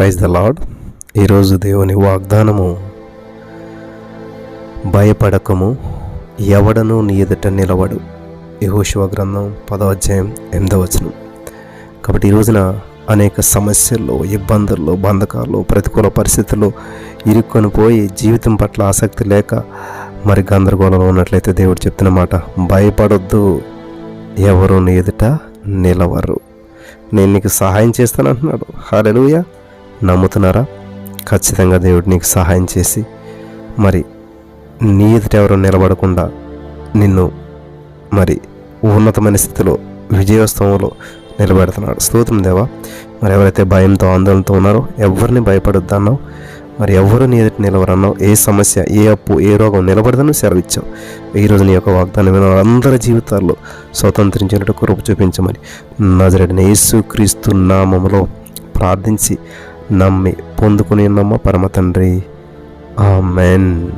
Praise the lord ఈరోజు దేవుని వాగ్దానము భయపడకము ఎవడను నీ ఎదుట నిలవడు. యహోశివ గ్రంథం పదో అధ్యాయం ఎనిమిదో వచనం. కాబట్టి ఈ రోజున అనేక సమస్యల్లో ఇబ్బందుల్లో బంధకాల్లో ప్రతికూల పరిస్థితుల్లో ఇరుక్కొని పోయి జీవితం పట్ల ఆసక్తి లేక మరి గందరగోళంలో ఉన్నట్లయితే దేవుడు చెప్తున్న మాట భయపడొద్దు ఎవరు నీ ఎదుట నిలవరు. నేను నీకు సహాయం చేస్తాను అంటున్నాడు నమ్ముతున్నారా? ఖచ్చితంగా దేవుడు నీకు సహాయం చేసి మరి నీ ఎదుట ఎవరు నిలబడకుండా నిన్ను మరి ఉన్నతమైన స్థితిలో విజయోత్సవంలో నిలబెడుతున్నాడు. స్తోత్రం దేవా. మరి ఎవరైతే భయంతో ఆందోళనతో ఉన్నారో ఎవరిని భయపడొద్దు అన్నావు మరి ఎవరు నీ ఎదుటి నిలవరన్నావు ఏ సమస్య ఏ అప్పు ఏ రోగం నిలబడదని సెలవిచ్చావు. ఈరోజు నీ యొక్క వాగ్దానం విన అందరి జీవితాల్లో స్వతంత్రించినట్టు కృప చూపించమని నజరడిన యేసు క్రీస్తు నామములో ప్రార్థించి నమ్మి పొందుకుని నమ్మ పరమ తండ్రి ఆమెన్.